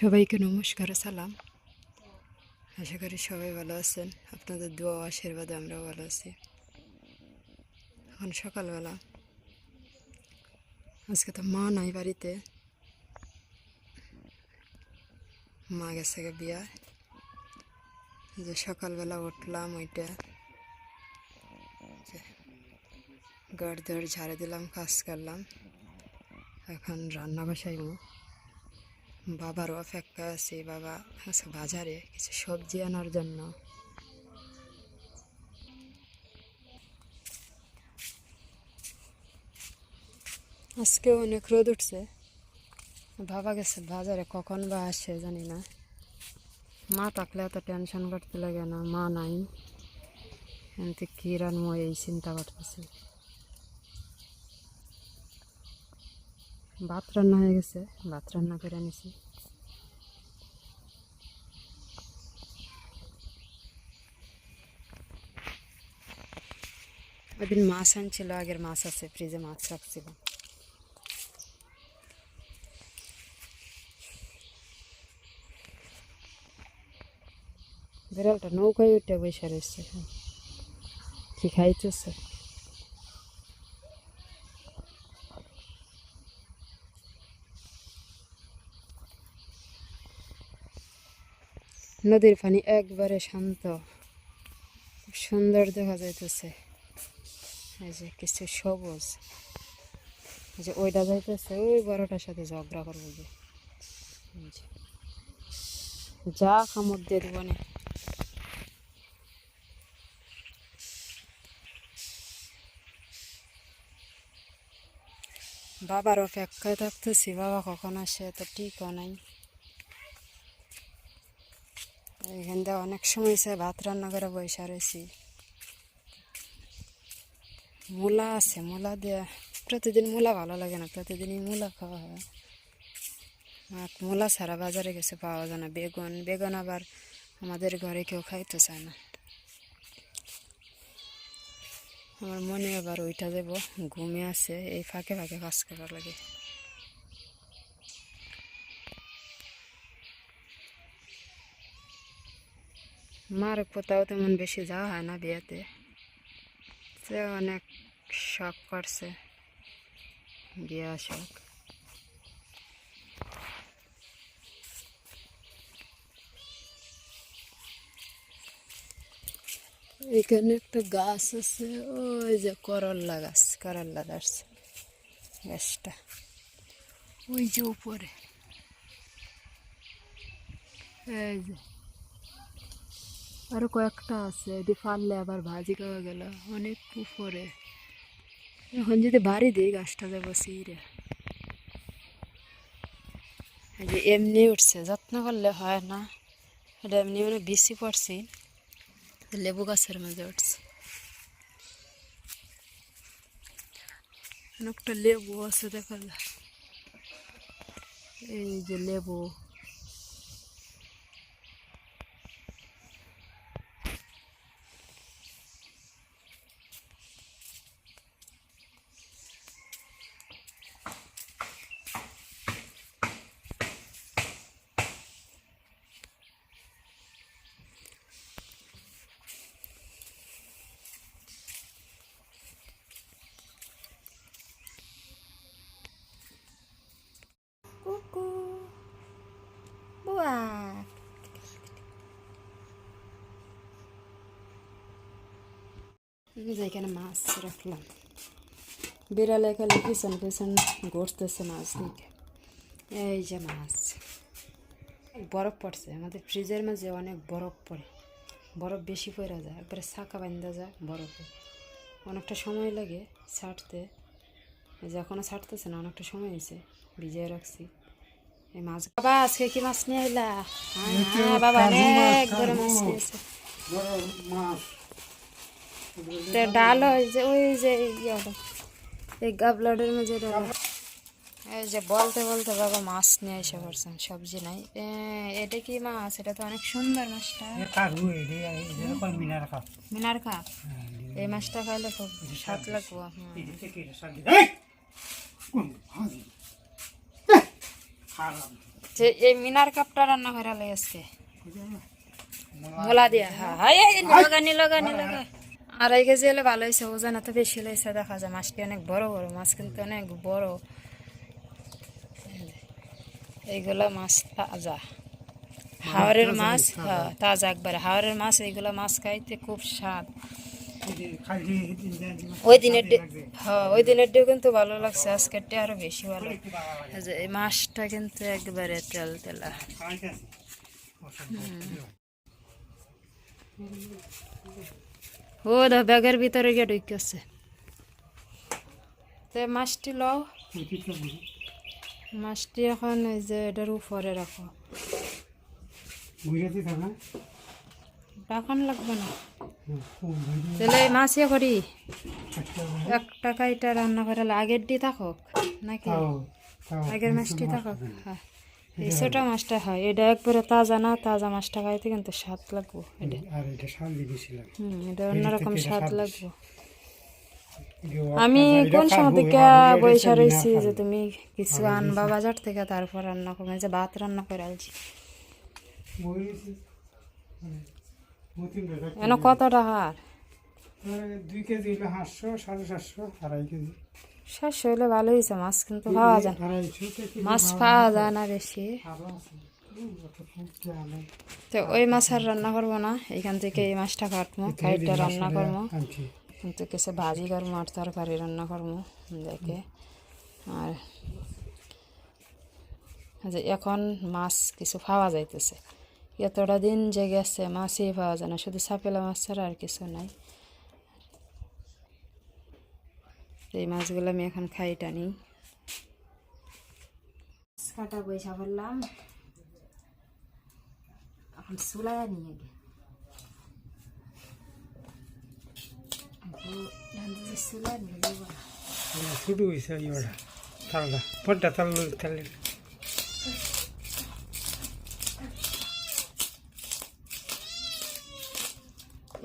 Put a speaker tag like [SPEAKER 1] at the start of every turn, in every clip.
[SPEAKER 1] সবাইকে নমস্কার, সালাম। আশা করি সবাই ভালো আছেন। আপনাদের দোয়া আশীর্বাদে আমরাও ভালো আছি। এখন সকালবেলা। আজকে তো মা নাই বাড়িতে। মা গেছে বিয়া। যে সকালবেলা উঠলাম ওইটা। ঘর দর ঝাড়ে দিলাম, কাজ করলাম। এখন রান্না বসাইবো। বাবারও অপেক্ষা আছে, বাবা আছে বাজারে কিছু সবজি আনার জন্য। আজকে অনেক রোদ উঠছে। বাবা গেছে বাজারে, কখন বা আসে জানি না। মা থাকলে এত টেনশন করতে লাগে না, মা নাই। এমনি কী রান্না এই চিন্তা করতেছে। ভাত রান্না হয়ে গেছে ভাত রান্না করে নিছি ওদিন মাছ আনছিল, আগের মাছ আছে, ফ্রিজে মাছ রাখছিল। বিড়ালটা নৌকায় উঠে বসে রয়েছে। কি খাইতেছে? নদীর পানি একবারে শান্ত। খুব সুন্দর দেখা যাইতেছে। এই যে কিছু সবুজ। এই যে ওইটা যাইতেছে, ওই বড়টার সাথে ঝগড়া করব যে। যা কামড় দিয়ে দেবো না। বাবার অপেক্ষায় থাকতেছি, বাবা কখন আসে তো ঠিকও নাই। এখান থেকে অনেক সময় সে ভাত রান্না করে বসে রয়েছি। মূলা আছে, মূলা দিয়ে প্রতিদিন মূলা ভালো লাগে না, প্রতিদিনই মূলা খাওয়া হয়। আর মূলা ছাড়া বাজারে গেছে পাওয়া যায় না, বেগুন বেগুন আবার আমাদের ঘরে কেউ খাইতে চায় না। আমার মনে আবার ওইটা দেবো, ঘুমে আছে, এই ফাঁকে ফাঁকে কাজ করা লাগে। মার কোথাও তেমন বেশি যাওয়া হয় না বিয়েতে সে অনেক শখ করছে বিয়া শখ এখানে একটা গাছ আছে ওই যে করল্লা গাছ করল্লা গাছ গাছটা ওই যে উপরে এই যে আরও কয়েকটা আছে এটি ফাললে আবার ভাজি খাওয়া গেল, অনেক উপরে। এখন যদি বাড়ি দিই গাছটা যাব সিরে যে এমনি উঠছে, যত্ন করলে হয় না। এটা এমনি মানে বেশি পড়ছি। লেবু গাছের মাঝে উঠছে। অনেকটা লেবু আছে, দেখা যায়। এই যে লেবু কুকু বুয়া এই যে এখানে মাছ রাখলাম বিড়ালে খালি পিছন পিছন ঘুরতেছে মাছ দিকে এই যে মাছ বরফ পড়ছে আমাদের ফ্রিজের মাঝে অনেক বরফ পড়ে বরফ বেশি পড়া যায় একবারে শাঁকা বান্ধা যায় বরফে অনেকটা সময় লাগে ছাড়তে এই যে এখনও ছাড়তেছে না অনেকটা সময় হয়েছে ভিজিয়ে রাখছি এই মাছ বাবা আজকে কি মাছ নিয়ে এলা বাবা অনেক বড় মাছ নিয়েছে তো ডাল যে ওই যে ইয়েটা এই গাবলাডের মধ্যে এই যে বলতে বলতে বাবা মাছ নিয়ে এসে পড়ছেন সবজি নাই। এটা কি মাছ? এটা তো অনেক সুন্দর মাছটা। মিনার খা এই মাছটা খাইলে খুব স্বাদ লাগবো যে এই! মিনার কাপটা রান্না করে আলাই আজকে। মোলা দিয়া। হ্যাঁ নিলগা নিলগা নিলগা আড়াই কেজি হলে ভালো হয়েছে ওজন এত বেশি হয়েছে দেখা যায় মাছটি অনেক বড় বড় মাছ কিন্তু অনেক বড়। এইগুলা মাছ তাজা। হাওড়ের মাছ হ্যাঁ তাজা একবারে। হাওড়ের মাছ এইগুলা মাছ খাইতে খুব স্বাদ। ওই দিনের হ্যাঁ ওই দিনের ডেও কিন্তু ভালো লাগছে আজকের ডে আরও বেশি ভালো। এই মাছটা কিন্তু একবারে তেল তেলা। ও দা ব্যাগের ভিতরে গিয়ে ঢুকেছে। তো মাছটি লও। মাছটি এখন এই যে এটার উপরে রাখো। রাখন লাগবে না। তাহলে মাছ ইয়ে করি। এক টাকা এটা রান্না করে। আগের দিয়ে থাকুক নাকি? আগের মাছটি থাকুক হ্যাঁ। এই ছোট মাছটা হয়। এটা একবারে তাজা না তাজা মাছটা খাইতে কিন্তু স্বাদ লাগবো। এটা।
[SPEAKER 2] আর এটা শাল দিয়েছিলাম
[SPEAKER 1] হুম এটা অন্যরকম স্বাদ
[SPEAKER 2] স্বাদ
[SPEAKER 1] লাগবো। আমি কোন সময় থেকে বৈশা রয়েছি যে তুমি কিছু আনবা বাজার থেকে তারপর রান্না করবে। যে ভাত রান্না করে আলছি।
[SPEAKER 2] মানে
[SPEAKER 1] এন কত
[SPEAKER 2] মানে দুই কেজি সাতশো সাড়ে সাতশো আড়াই কেজি।
[SPEAKER 1] শেষ হইলে ভালো হয়েছে মাছ কিন্তু পাওয়া যায়। মাছ পাওয়া যায়। না বেশি। তো ওই মাছ আর রান্না করব না এখান থেকে এই মাছটা কাটবো কাইটটা রান্না করব। কিন্তু কিছু ভাজি করব আর তরকারি রান্না করব দেখে। আর যে এখন মাছ কিছু পাওয়া যাইতেছে। এতটা দিন যে গেছে মাছই পাওয়া যায় না শুধু সাপেলা মাছ ছাড়া আর কিছু নাই। এই মাছগুলো আমি এখন খাই টানি। কাটা পয়সা করলাম। এখন চুলায় নিয়ে গে। চুলায় নিয়ে যাব
[SPEAKER 2] শুরু হয়েছে ইয়েটা তালটা পটটা তাল তালে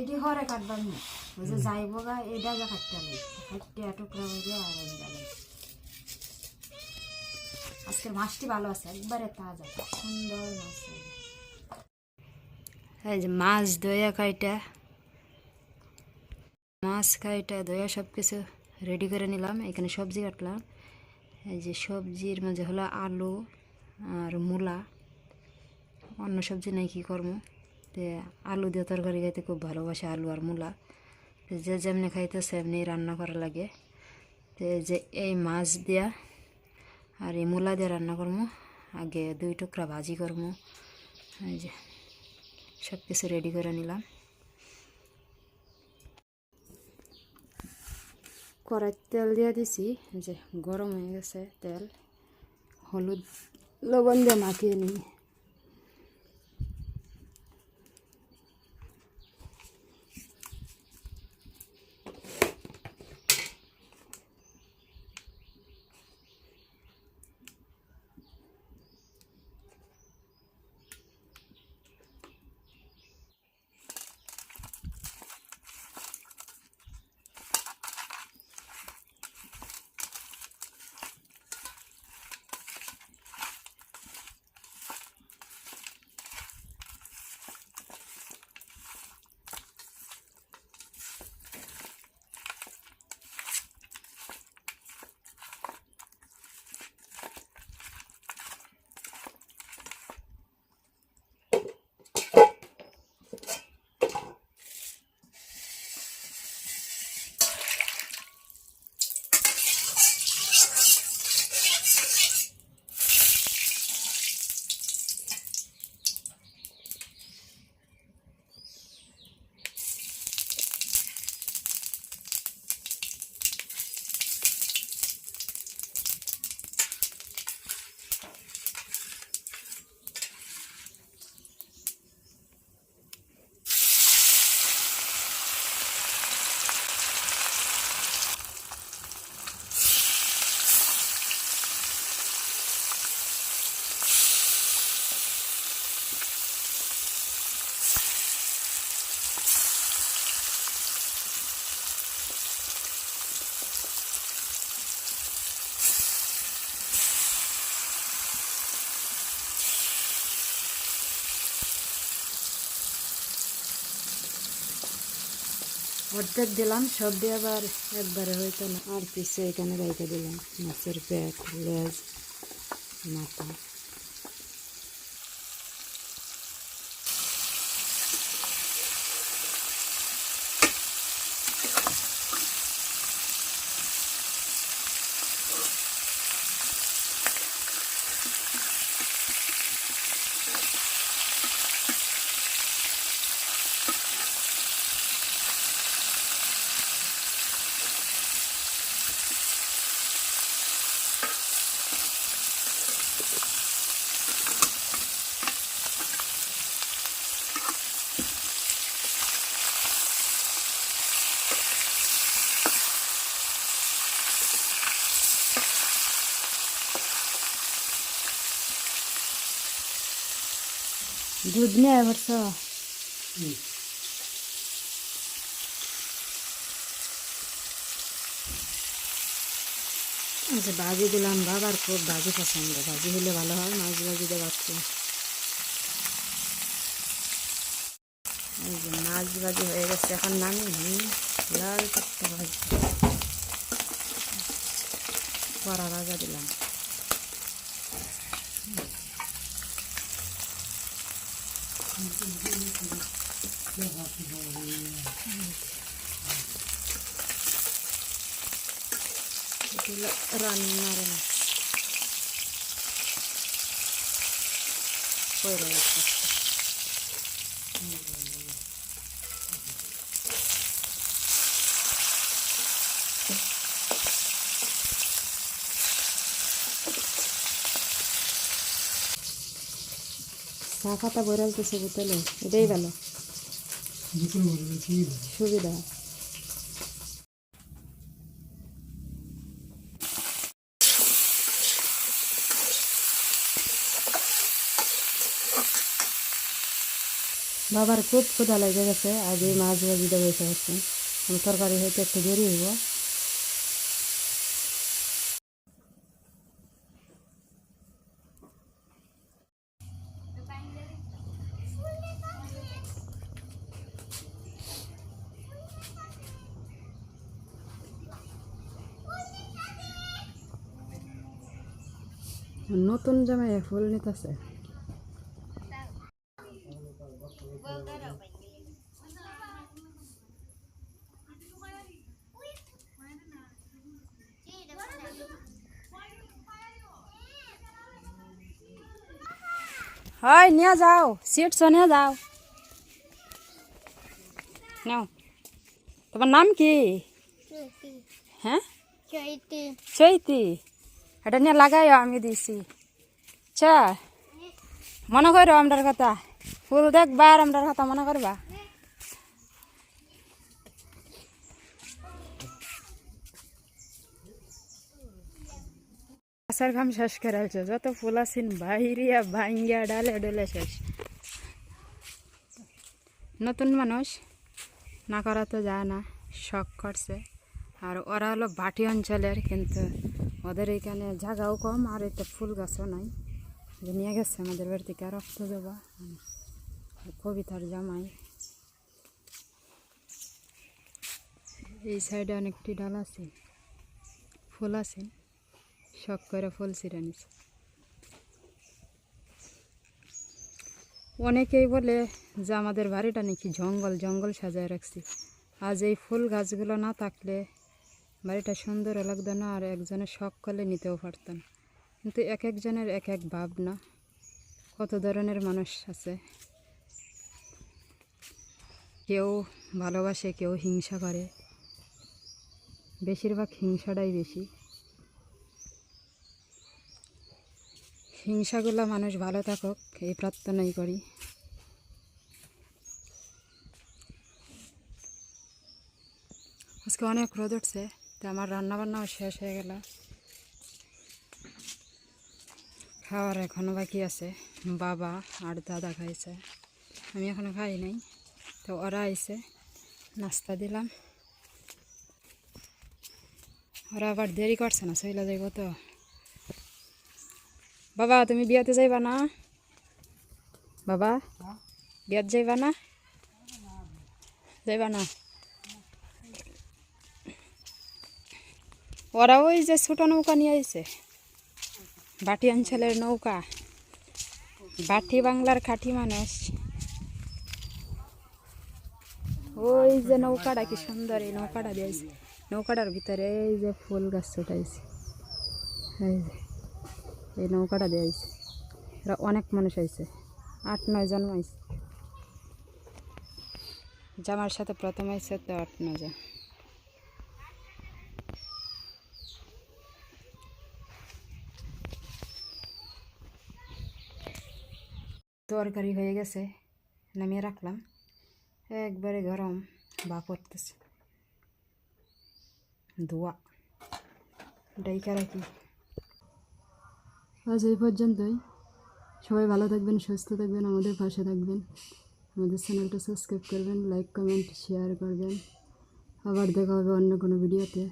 [SPEAKER 1] এটি ঘরে কাটবার নি ওই যে যাইব গা এটা যা কাটতে হবে কাটতে টুকরা হয়ে যায় আর এই গেলে আজকের মাছটি ভালো আছে একবারে তাজা সুন্দর মাছ। এই যে মাছ দয়া কাইটা মাছ কাইটা দয়া সব কিছু রেডি করে নিলাম এখানে সবজি কাটলাম। এই যে সবজির মাঝে হলো আলু আর মূলা অন্য সবজি নাই কি করব? তে আলু দিয়ে তরকারি খাইতে খুব ভালোবাসে আলু আর মূলা। যে যেমনি খাইতেছে, এমনি রান্না করা লাগে। তো যে এই মাছ দিয়া আর এই মূলা দিয়ে রান্না করব আগে দুই টুকরা ভাজি করব এই যে সব কিছু রেডি করে নিলাম। কড়াই তেল দিয়ে দিছি যে গরম হয়ে গেছে তেল। হলুদ, লবণ দিয়ে মাখিয়ে নিই। অর্ধেক দিলাম, সব দিয়ে আবার একবারে হইতো না। আর পিছিয়ে এখানে রেখে দিলাম। মাছের পেট, লেজ, মাথা। দুধ নিয়ে ভরছ আচ্ছা ভাজি দিলাম বাবার খুব ভাজি পছন্দ ভাজি হলে ভালো হয় মাছ ভাজি দেওয়াচ্ছে এই যে মাছ ভাজি হয়ে গেছে এখন নামি হুম, লাল করতে ভাজি কড়া ভাজা দিলাম এগুলো রান্নার মাছ কইরা রাখছি চা খাতা বইরালতেছে বোতলে এটাই ভালো
[SPEAKER 2] দুপুরে বলবে কি
[SPEAKER 1] সুবিধা বাবার খুব ক্ষুধা লেগে গেছে আগে মাছ ভাজি দেবো হচ্ছে তরকারি হয়তো একটু দেরি হইব। নতুন জামাই ফুল নিতেছে। হয় নিয়ে যাও সিটস নিয়ে যাও। নাও। তোমার নাম কি? হ্যাঁ? চৈতি। এটা নিয়ে লাগাইও আমি দিছি। চা। মনে করো আমরার কথা। ফুল দেখবা আর আমরার কথা মনে করবা। আসার কাম শেষ করে যত ফুল আছেন বাইরিয়া ভাঙ্গিয়া ডালে ডলে শেষ। নতুন মানুষ, না করা তো যায় না, শখ করছে। আর ওরা হলো বাটি অঞ্চলের, কিন্তু ওদের এখানে জায়গাও কম, আর এটা ফুল গাছও নাই। যে নিয়ে গেছে আমাদের বাড়ি থেকে রক্ত দেবা? কবিতার জামাই। এই সাইডে অনেকটি ডাল আছে, ফুল আছে। শখ করে ফুল ছিঁড়ে নিছে। অনেকেই বলে যে আমাদের বাড়িটা নাকি জঙ্গল জঙ্গল সাজায় রাখছি। আজ এই ফুল গাছগুলো না থাকলে বাড়িটা সুন্দর লাগতো না আর একজনের শখ করলে নিতেও পারতেন কিন্তু এক একজনের এক এক ভাবনা, কত ধরনের মানুষ আছে। কেউ ভালোবাসে, কেউ হিংসা করে। বেশিরভাগ হিংসাটাই বেশি। হিংসাগুলো মানুষ ভালো থাকুক, এই প্রার্থনাই করি। আজকে অনেক রোদ উঠছে, তো আমার রান্নাবান্নাও শেষ হয়ে গেল। খাওয়ার এখনও বাকি আছে, বাবা আর দাদা খাইছে। আমি এখনও খাই নাই, তো ওরা আইছে, নাস্তা দিলাম। ওরা আবার দেরি করছে না চলে যাইব তো? বাবা, তুমি বিয়াতে যাইবা না? বাবা, বিয়াত যাইবা না? যাইবা না? ওরা ওই যে ছোট নৌকা নিয়ে আইছে। বাটি অঞ্চলের নৌকা। বাটি বাংলার খাটি মানুষ। ওই যে নৌকাটা কি সুন্দর, এই নৌকাটা দিয়েছে নৌকাটার ভিতরে এই যে ফুল গাছ ছোটাইছে। এই যে। এই নৌকাটা দিয়েছে এরা অনেক মানুষ হয়েছে আট, নয় জন হয়েছে জামার সাথে প্রথম হয়েছে তো আট, নয় জন। তরকারি হয়ে গেছে, নামিয়ে রাখলাম। একবারে গরম, বা করতেছে ধোয়া ডাইকা রাখি। আজ এই পর্যন্তই। সবাই ভালো থাকবেন, সুস্থ থাকবেন, আমাদের পাশে থাকবেন। আমাদের চ্যানেলটা সাবস্ক্রাইব করবেন লাইক কমেন্ট শেয়ার করবেন। আবার দেখা হবে অন্য কোনো ভিডিওতে